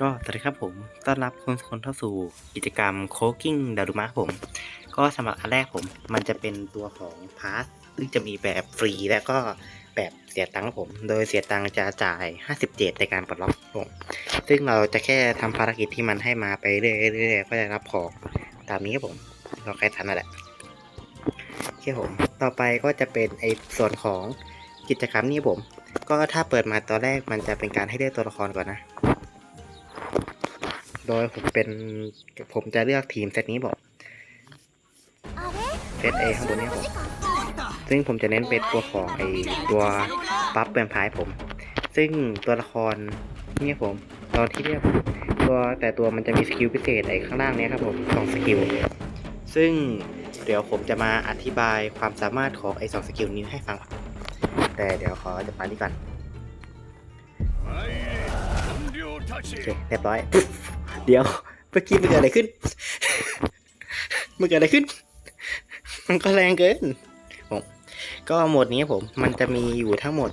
ก็สวัสดีครับผมต้อนรับคุณคนเข้าสู่กิจกรรมโคกิ้งดารุมะผม ก็สำหรับอันแรกผม มันจะเป็นตัวของพาสซึ่งจะมีแบบฟรีและก็แบบเสียตังค์ผม โดยเสียตังค์จะจ่าย 57 ในการปลดล็อกผม ซึ่งเราจะแค่ทำภารกิจที่มันให้มาไปเรื่อยๆก็จะรับของตามนี้ครับผมเราแค่ทันนั่นแหละโอเคผม ต่อไปก็จะเป็นไอ้ส่วนของกิจกรรมนี้ผม ก็ถ้าเปิดมาตอนแรกมันจะเป็นการให้เลือกตัวละครก่อนนะ โดยผมเป็นผมจะเลือกทีมเซตนี้บอกเซตเอข้างบนนี้ผมซึ่งผมจะเน้นเป็นตัวของไอตัวปั๊บแวมพายผม ซึ่งตัวละครนี่ผม ตอนที่เรียกตัวแต่ตัวมันจะมีสกิลพิเศษไอข้างล่างนี้ครับผมสองสกิลซึ่งเดี๋ยวผมจะมาอธิบายความสามารถของไอสองสกิลนี้ให้ฟัง แต่เดี๋ยวขอจะไปนี่ก่อนโอเคเรียบร้อย เดี๋ยวเมื่อกี้มันเกิดอะไรขึ้นมันเกิดอะไรขึ้น มันก็แรงเกินผมก็โหมดนี้ผม มันจะมีอยู่ทั้งหมด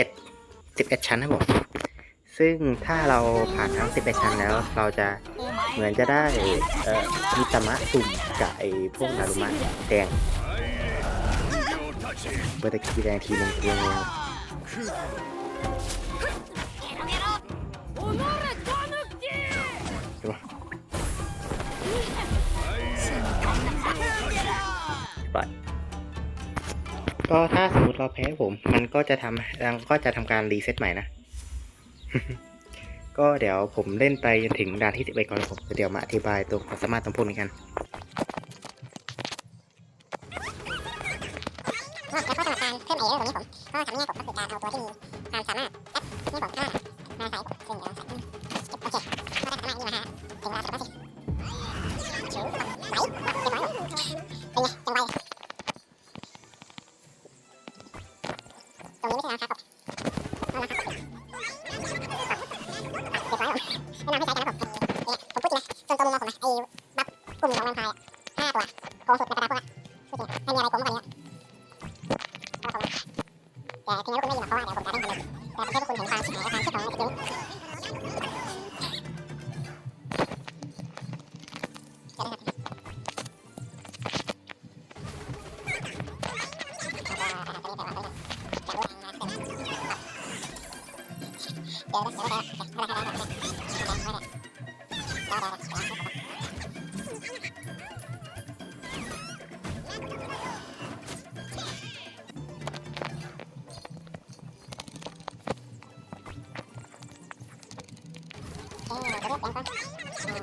11 11 ชั้นนะผม ซึ่งถ้าเราผ่านทั้ง 11 ชั้นแล้ว เราจะเหมือนจะได้เอ่อมิตามะสุ่มกับไอ้พวกนารุมะแดงเปิดตะกี้แดงทีนึงเพียงเลย ก็ถ้าสมมติเราแพ้ผม มันก็จะทำเราก็จะทำการรีเซ็ตใหม่นะ ก็เดี๋ยวผมเล่นไปถึงด่านที่สิบเก่อนผมเดี๋ยวมาอธิบายตัวความสามารถของพวกกันก็สำหรัายต่ายผก็คือการเอาตัวที่มีความสามารถนี่ผมห้ามาใส่ซึ่งเดี๋ยวโอเคก็จะทำง่ายนี่นะฮะถึงเวลาสิบก็สิ นี้ใช่ไหมคะ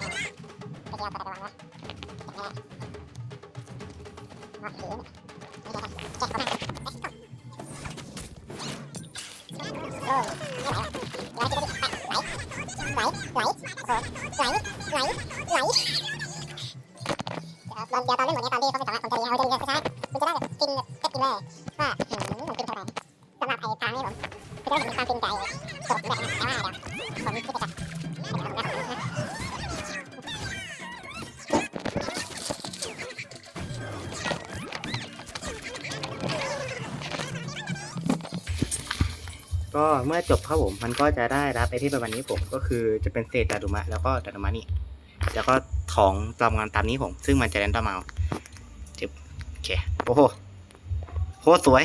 โหไหลไหลไหลเดี๋ยวตอนเดี๋ยวตอนเล่นหมดเนี้ตอนที่เขาไม่สามารถผมจะเรียนเขาจะเรียนช้าๆคุณจะได้แบบฟินแบบเต็มเลยว่าหืมผมฟินเท่าไหร่สำหรับไอ้ทางนี้ผมคือจะได้เห็นค ก็เมื่อจบครับผมมันก็จะได้รับไอเทมประมาณนี้ผมก็คือจะเป็นเศษดารุมะแล้วก็ดารุมะนี่แล้วก็ของตามงานตามนี้ผม ซึ่งมันจะแรนดอมเอาจบโอเคโอ้โหโคตรสวย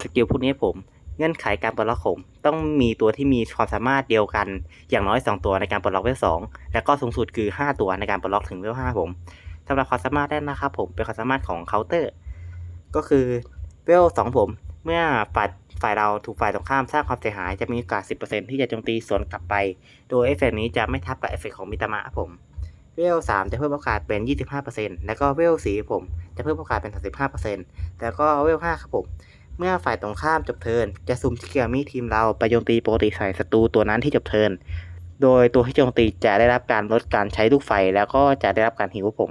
สกิลพวกนี้ผม เงื่อนไขการปลดล็อกผม ต้องมีตัวที่มีความสามารถเดียวกัน อย่างน้อย 2 ตัวในการปลดล็อกเวลสองแล้วก็สูงสุดคือ 5 ตัวในการปลดล็อกถึงเวลห้าผมสำหรับความสามารถแรกนะครับผมเป็นความสามารถของเคาน์เตอร์ ก็คือเวลสองผม เมื่อฝ่าย ฝ่ายเราถูกฝ่ายตรงข้ามสร้างความเสียหายจะมีโอกาส 10%ที่จะโจมตีสวนกลับไป โดยเอฟเฟกต์นี้จะไม่ทับกับเอฟเฟกต์ของมิตามะครับผม เวลสามจะเพิ่มโอกาสเป็น 25%แล้วก็เวลสี่ผมจะเพิ่มโอกาสเป็น 35%แล้วก็เวลห้าครับผม เมื่อฝ่ายตรงข้ามจบเทิร์นจะซุ่มชิเกียมิทีมเราไปโจมตีปกติใส่ศัตรูตัวนั้นที่จบเทิร์นโดยตัวที่โจมตีจะได้รับการลดการใช้ลูกไฟแล้วก็จะได้รับการหิวผม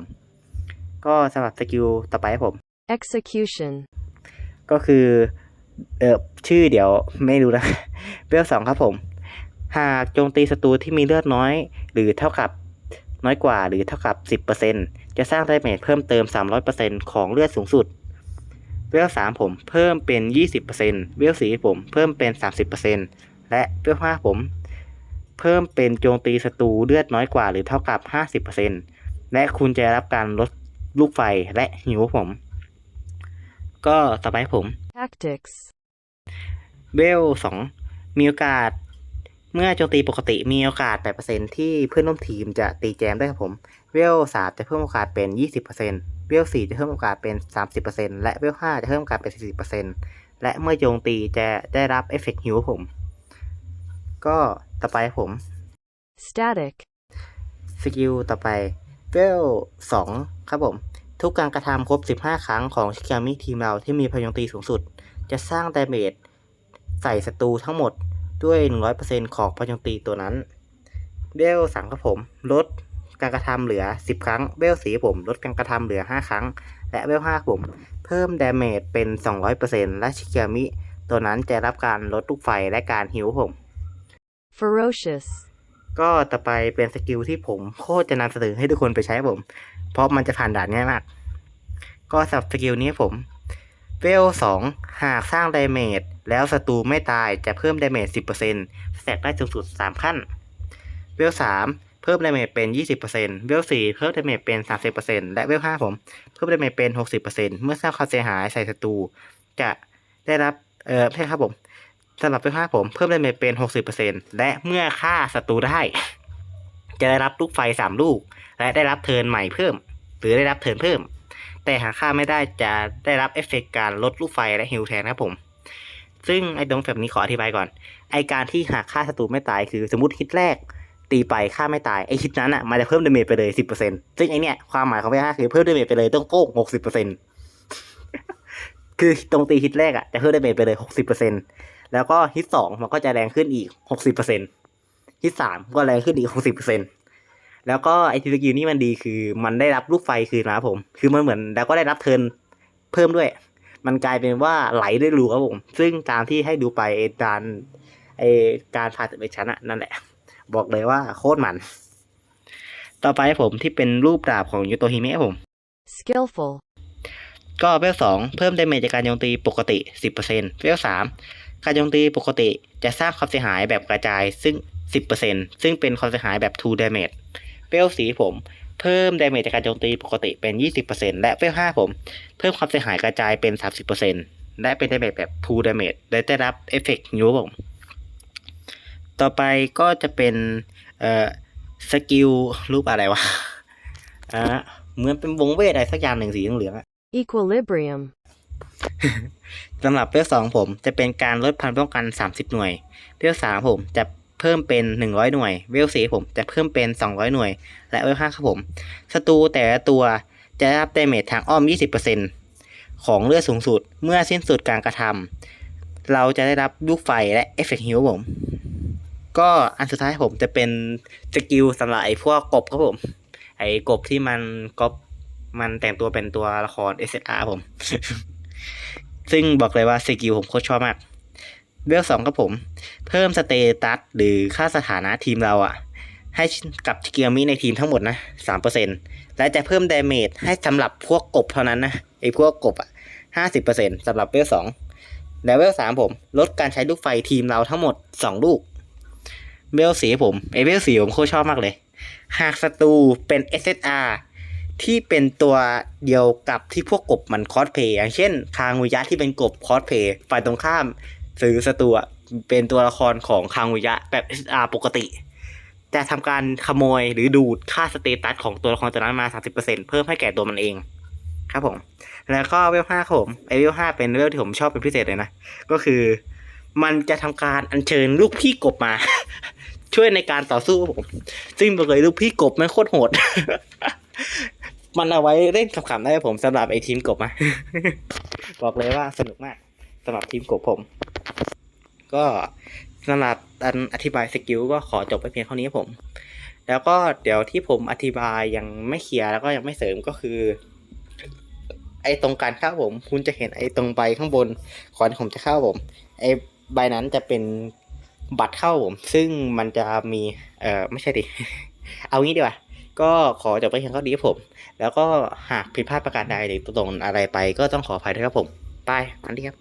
ก็สำหรับสกิลต่อไปครับผม execution, ก็คือ เออชื่อเดี๋ยวไม่รู้นะเวลสองครับผม หากโจมตีศัตรูที่มีเลือดน้อย หรือเท่ากับน้อยกว่าหรือเท่ากับ 10%จะสร้างไดเมจเพิ่มเติม 300%ของเลือดสูงสุด เวลสามผมเพิ่มเป็น 20%เวลสี่ผมเพิ่มเป็น 30%และเวลห้าผม เพิ่มเป็นโจมตีศัตรูเลือดน้อยกว่าหรือเท่ากับ 50%และคุณจะได้รับการลดลูกไฟและหิวผม ก็ต่อไปผม Tactics. เวลสองมีโอกาส เมื่อโจมตีปกติมีโอกาส 8%ที่เพื่อนร่วมทีมจะตีแจมได้ครับผม เวลสามจะเพิ่มโอกาสเป็น 20%เวลสี่จะเพิ่มโอกาสเป็น 30%และเวลห้าจะเพิ่มโอกาสเป็น 40%และเมื่อโจมตีจะได้รับเอฟเฟกต์ฮิวผม ก็ต่อไปผม Static. สกิลต่อไปเวลสองครับผม ทุกการกระทำครบ 15 ครั้งของชิคามิทีมเราที่มีพลังตีสูงสุด จะสร้างดาเมจใส่ศัตรูทั้งหมดด้วย 100%ของพลังตีตัวนั้นเวลสามครับผม ลดการกระทำเหลือ 10 ครั้งเวลสีผม ลดการกระทำเหลือ 5 ครั้ง และเวลห้าผม เพิ่มดาเมจเป็น 200%และชิคามิตัวนั้นจะรับการลดลูกไฟและการหิวผม Ferocious. ก็ต่อไปเป็นสกิลที่ผมโคตรจะนำเสนอให้ทุกคนไปใช้ผม เพราะมันจะผ่านด่านง่ายมาก ก็สับสกิลนี้ผมเวลสองหากสร้างดาเมจแล้วศัตรูไม่ตายจะเพิ่มดาเมจสิบเปอร์เซ็นต์แสกได้สูงสุดสามขั้น เวลสามเพิ่มดาเมจเป็นยี่สิบเปอร์เซ็นต์เวลสี่เพิ่มดาเมจเป็นสามสิบเปอร์เซ็นต์และเวลห้าผม เพิ่มดาเมจเป็นหกสิบเปอร์เซ็นต์เมื่อสร้างความเสียหายใส่ศัตรูจะได้รับเอ่อใช่ครับผม สำหรับไฟฟ้าผมเพิ่มได้เป็น 60%และเมื่อฆ่าศัตรูได้ จะได้รับลูกไฟ 3 ลูก และได้รับเทินใหม่เพิ่ม หรือได้รับเทินเพิ่ม แต่หากฆ่าไม่ได้จะได้รับเอฟเฟกการลดลูกไฟและฮิลแทนครับผม ซึ่งไอ้ตรงแบบนี้ขออธิบายก่อน ไอการที่หากฆ่าศัตรูไม่ตายคือสมมติฮิตแรก ตีไปฆ่าไม่ตายไอฮิตนั้นอะมันจะเพิ่มดาเมจไปเลย 10%ซึ่งไอเนี่ยความหมายของไม่ฆ่าคือเพิ่มดาเมจไปเลยต้องโป้ง60%คือตรงตีฮิตแรกอะจะเพิ่มดาเมจไปเลย 60% แล้วก็ฮิตสองมันก็จะแรงขึ้นอีกหกสิบเปอร์เซ็นฮิตสามก็แรงขึ้นอีกหกสิบเปอร์เซ็นแล้วก็ไอทีสกิลนี่มันดีคือมันได้รับลูกไฟคืนมาครับผม คือมันเหมือนแล้วก็ได้รับเทิร์นเพิ่มด้วย มันกลายเป็นว่าไหลได้รูครับผม ซึ่งตามที่ให้ดูไปไอ้การไอการพาถึงไปชั้นอะนั่นแหละ บอกเลยว่าโคตรมัน ต่อไปผมที่เป็นรูปดาบของยูโตฮิเมะผม Skillful. ก็เวลสองเพิ่มดาเมจจากการโจมตีปกติ 10%เวลสาม การโจมตีปกติจะสร้างความเสียหายแบบกระจายซึ่ง 10%ซึ่งเป็นความเสียหายแบบ 2 damage เวลสีผมเพิ่มดาเมจจากการโจมตีปกติเป็น 20%และเวลห้าผม เพิ่มความเสียหายกระจายเป็น 30%และเป็นดาเมจแบบ 2 damage และได้รับเอฟเฟกต์ยูผมต่อไปก็จะเป็นเอ่อสกิลรูปอะไรวะอ่าเหมือนเป็นวงเวทอะไรสักอย่างหนึ่งสีเหลืองอะ Equilibrium. สำหรับเวลสองผมจะเป็นการลดพันป้องกัน 30 หน่วย เวลสามผมจะเพิ่มเป็น 100 หน่วย เวลสี่ผมจะเพิ่มเป็น 200 หน่วย และเวลห้าครับผมศัตรูแต่ละตัวจะได้รับดเมจทางอ้อม 20%ของเลือดสูงสุดเมื่อสิ้นสุดการกระทำเราจะได้รับลูกไฟและเอฟเฟกต์ฮิวผม ก็อันสุดท้ายผมจะเป็นสกิลสำหรับไอ้พวกกบครับผม ไอ้กบที่มันก๊อปมันแต่งตัวเป็นตัวละคร SSR ผม ซึ่งบอกเลยว่าสกิลผมโคตรชอบมากเวลสองครับผม เพิ่มสเตตัสหรือค่าสถานะทีมเราอะให้กับเกียร์มิในทีมทั้งหมดนะสามเปอร์เซ็นและจะเพิ่มเดเมจให้สำหรับพวกกบเท่านั้นนะไอ้พวกกบอะห้าสิบเปอร์เซ็นสำหรับเวลสองและเวลสามผม ลดการใช้ลูกไฟทีมเราทั้งหมดสองลูกเวลสีผมไอเวลสีผมโคตรชอบมากเลย หากศัตรูเป็น SSR ที่เป็นตัวเดียวกับที่พวกกบมันคอสเพย์อย่างเช่น คางุยะที่เป็นกบคอสเพย์ฝ่ายตรงข้ามซื้อศัตรูอะเป็นตัวละครของคางุยะแบบ SR ปกติจะทำการขโมยหรือดูดค่าสเตตัสของตัวละครตัวนั้นมา 30%เพิ่มให้แก่ตัวมันเอง ครับผม แล้วก็เวลห้าครับผมไอเวลห้าเป็นเวลที่ผมชอบเป็นพิเศษเลยนะ ก็คือ มันจะทำการอัญเชิญลูกพี่กบมา ช่วยในการต่อสู้ครับผม ซึ่งบอกเลยลูกพี่กบมันโคตรโหด มันเอาไว้เล่นขำๆได้ครับผมสำหรับไอทีมกบนะบอกเลยว่าสนุกมากสำหรับทีมกบผม ก็สำหรับอันอธิบายสกิลก็ขอจบไปเพียงเท่านี้ครับผม แล้วก็เดี๋ยวที่ผมอธิบายยังไม่เคลียร์แล้วก็ยังไม่เสริมก็คือ ไอตรงการเข้าผม คุณจะเห็นไอตรงใบข้างบนก่อนที่ผมจะเข้าผม ไอใบนั้นจะเป็นบัตรเข้าผม ซึ่งมันจะมี เออไม่ใช่ดิ เอางี้ดีกว่า ก็ขอจบไปเพียงเท่านี้ครับผม แล้วก็หากผิดพลาดประการใดหรือตรงอะไรไปก็ต้องขออภัยด้วยครับผม ไปอันนี้ครับ